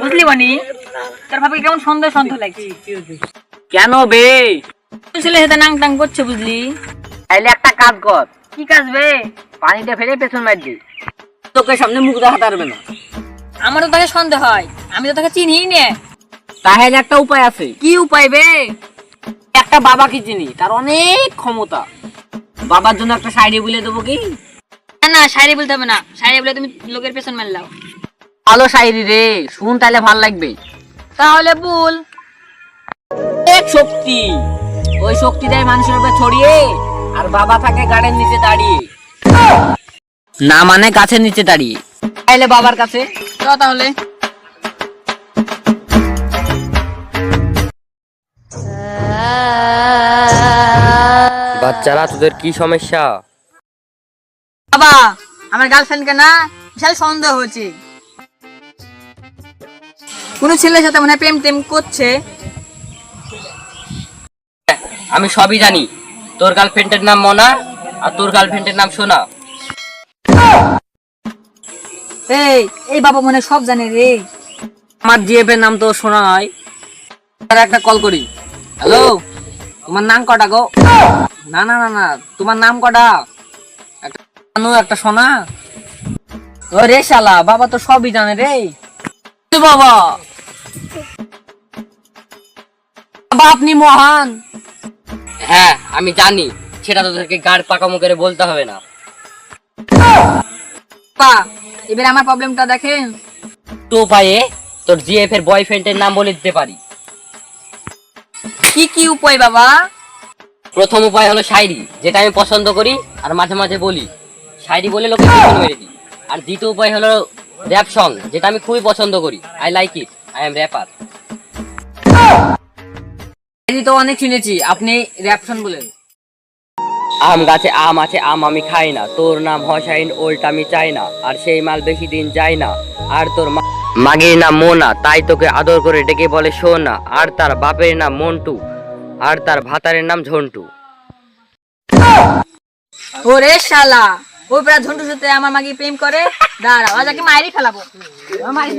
বুঝলি বনি? তোর কেমন সন্দেহ সন্দেহ লাগছে। কেন বে? ছেলে হেতে নাং টাং করছে বুঝলি? তাইলে একটা কাজ কর। কি কাজ বে? পানিতে ফেলে পেছন মার দি। তোকে সামনে মুখ দেখাতে পারবে না। আমার তো তাকে সন্দেহ হয় আমি তো তাকে চিনি নে। তাহলে একটা উপায় আছে। কি উপায় বে? একটা বাবাকে চিনি? তার অনেক ক্ষমতা। বাবার জন্য একটা শাড়ি বলে দেবো কি? না না শায়রি বলতে হবে না। শায়রি বলে তুমি লোকের পেছন মারলাও। ভালো শাড়ি রে শুন তাহলে ভালো লাগবে। তাহলে বল। এক শক্তি। ওই শক্তি দেয় মানুষের উপর ছড়িয়ে আর বাবা থাকে গাড়ির নিচে দাঁড়িয়ে। না মানে গাছের নিচে দাঁড়িয়ে। তাইলে বাবার কাছে চ তাহলে। বাচ্চারা তোদের কি সমস্যা? বাবা আমার গার্লফ্রেন্ডকে না বিশাল সন্দেহ হচ্ছে কোন ছেলের সাথে মনে হয় প্রেম টেম করছে। আমি সবই জানি। তোর গার্লফ্রেন্ডের নাম মনা আর তোর গার্লফ্রেন্ডের নাম সোনা। এই এই বাবা মনে সব জানে রে। আমার জিএফ এর নাম তো সোনা নয়। আর একটা কল করি। হ্যালো তোমার নাম কটা গো? না না না না তোমার নাম কটা? একটা সোনা? ও রে শালা বাবা তো সবই জানে রে। বাবা! বাবা আপনি মহান। হ্যাঁ আমি জানি সেটা তোদেরকে গাড় পাকামো করে বলতে হবে না। পা এবার আমার প্রবলেমটা দেখেন। তো পায়ে তোর জিএফ এর বয়ফ্রেন্ডের নাম বলে দিতে পারি। কি কি উপায় বাবা? প্রথম উপায় হলো শায়রি যেটা আমি পছন্দ করি আর মাঝে মাঝে বলি। শায়রি বলে লোকে মেরে দিই। আর দ্বিতীয় উপায় হলো র্যাপ সং যেটা আমি খুবই পছন্দ করি। I like it I am rapper তো অনেক শুনেছি আপনি র্যাপ সং বলেন। আম গাছে আম আছে আম আমি খাই না। তোর নাম হসাইন ওল্ট আমি চাই না। আর সেই মাল বেশি দিন যায় না। আর তোর মাগির নাম মোনা তাই তোকে আদর করে ডেকে বলে সোনা। আর তার বাপের নাম মন্টু। আর তার ভাতারের নাম ঝন্টু। ওরে শালা ওই প্রায় ঝন্টুর সাথে আমার মাগি প্রেম করে? আজ মায়েরই ফেলাবো। মারি